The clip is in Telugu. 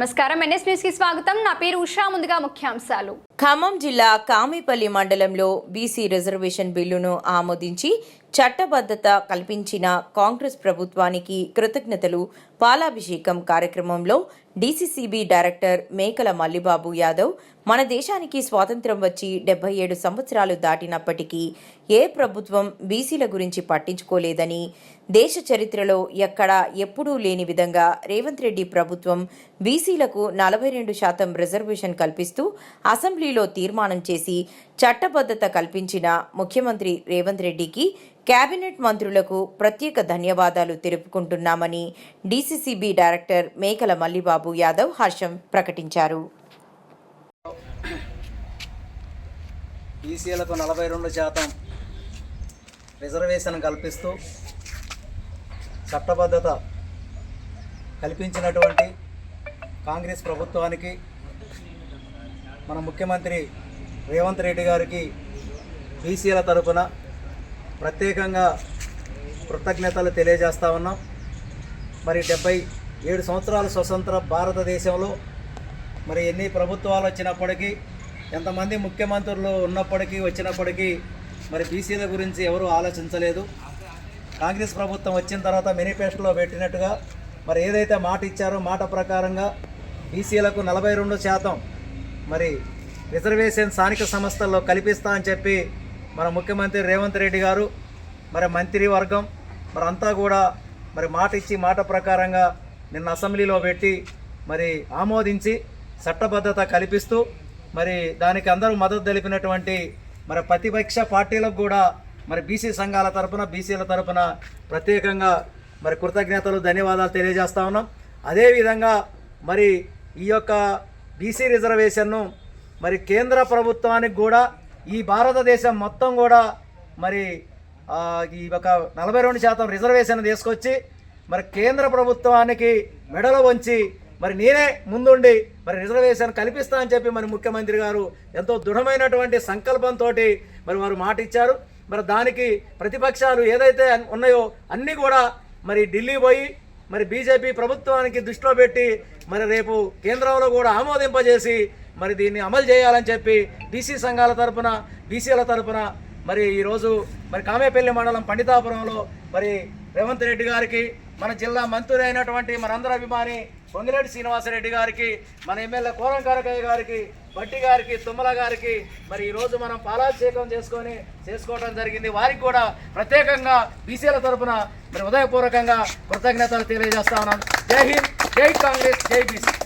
నమస్కారం. ఎన్ఎస్ న్యూస్కి స్వాగతం. నా పేరు ఉషా. ముందుగా ముఖ్యాంశాలు. ఖమ్మం జిల్లా కామిపల్లి మండలంలో బీసీ రిజర్వేషన్ బిల్లును ఆమోదించి చట్టబద్ధత కల్పించిన కాంగ్రెస్ ప్రభుత్వానికి కృతజ్ఞతలు. పాలాభిషేకం కార్యక్రమంలో డీసీసీబీ డైరెక్టర్ మేకల మల్లిబాబు యాదవ్ మన దేశానికి స్వాతంత్రం వచ్చి డెబ్బై ఏడు సంవత్సరాలు దాటినప్పటికీ ఏ ప్రభుత్వం బీసీల గురించి పట్టించుకోలేదని దేశ చరిత్రలో ఎక్కడా ఎప్పుడూ లేని విధంగా రేవంత్ రెడ్డి ప్రభుత్వం బీసీలకు నలభై రెండు శాతం రిజర్వేషన్ కల్పిస్తూ అసెంబ్లీలో తీర్మానం చేసి చట్టబద్ధత కల్పించిన ముఖ్యమంత్రి రేవంత్ రెడ్డికి కేబినెట్ మంత్రులకు ప్రత్యేక ధన్యవాదాలు తెలుపుకుంటున్నామని డీసీసీబీ డైరెక్టర్ మేకల మల్లిబాబు యాదవ్ హర్షం ప్రకటించారు. ఈసీలకు నలభై రెండు శాతం రిజర్వేషన్ కల్పిస్తూ చట్టబద్ధత కల్పించినటువంటి కాంగ్రెస్ ప్రభుత్వానికి మన ముఖ్యమంత్రి రేవంత్ రెడ్డి గారికి బీసీల తరపున ప్రత్యేకంగా కృతజ్ఞతలు తెలియజేస్తా ఉన్నాం. మరి డెబ్బై ఏడు సంవత్సరాల స్వతంత్ర భారతదేశంలో మరి ఎన్ని ప్రభుత్వాలు వచ్చినప్పటికీ ఎంతమంది ముఖ్యమంత్రులు ఉన్నప్పటికీ వచ్చినప్పటికీ మరి బీసీల గురించి ఎవరూ ఆలోచించలేదు. కాంగ్రెస్ ప్రభుత్వం వచ్చిన తర్వాత మేనిఫెస్టోలో పెట్టినట్టుగా మరి ఏదైతే మాట ఇచ్చారో మాట ప్రకారంగా బీసీలకు నలభై రెండు శాతం మరి రిజర్వేషన్ స్థానిక సంస్థల్లో కల్పిస్తా అని చెప్పి మన ముఖ్యమంత్రి రేవంత్ రెడ్డి గారు మరి మంత్రివర్గం మరి అంతా కూడా మరి మాట ఇచ్చి మాట ప్రకారంగా నిన్న అసెంబ్లీలో పెట్టి మరి ఆమోదించి చట్టబద్ధత కల్పిస్తూ మరి దానికి అందరూ మద్దతు తెలిపినటువంటి మరి ప్రతిపక్ష పార్టీలకు కూడా మరి బీసీ సంఘాల తరపున బీసీల తరపున ప్రత్యేకంగా మరి కృతజ్ఞతలు ధన్యవాదాలు తెలియజేస్తా ఉన్నాం. అదేవిధంగా మరి ఈ యొక్క బీసీ రిజర్వేషన్ను మరి కేంద్ర ప్రభుత్వానికి కూడా ఈ భారతదేశం మొత్తం కూడా మరి ఈ ఒక నలభై రెండు శాతం రిజర్వేషన్ తీసుకొచ్చి మరి కేంద్ర ప్రభుత్వానికి మెడలు వంచి మరి నేనే ముందుండి మరి రిజర్వేషన్ కల్పిస్తా అని చెప్పి మరి ముఖ్యమంత్రి గారు ఎంతో దృఢమైనటువంటి సంకల్పంతో మరి వారు మాట ఇచ్చారు మరి దానికి ప్రతిపక్షాలు ఏదైతే ఉన్నాయో అన్నీ కూడా మరి ఢిల్లీ పోయి మరి బీజేపీ ప్రభుత్వానికి దృష్టిలో పెట్టి మరి రేపు కేంద్రంలో కూడా ఆమోదింపజేసి మరి దీన్ని అమలు చేయాలని చెప్పి బీసీ సంఘాల తరపున బీసీల తరపున మరి ఈరోజు మరి కామేపల్లి మండలం పండితాపురంలో మరి రేవంత్ రెడ్డి గారికి మన జిల్లా మంత్రి అయినటువంటి మనందరి అభిమాని పొంగిరెడ్డి శ్రీనివాసరెడ్డి గారికి మన ఎమ్మెల్యే కోరంకారకయ్య గారికి బట్టి గారికి తుమ్మల గారికి మరి ఈరోజు మనం పాలాభిషేకం చేసుకొని చేసుకోవడం జరిగింది. వారికి కూడా ప్రత్యేకంగా బీసీల తరపున మరి హృదయపూర్వకంగా కృతజ్ఞతలు తెలియజేస్తా ఉన్నాను జై హింద్ జై కాంగ్రెస్ జై బీసీ.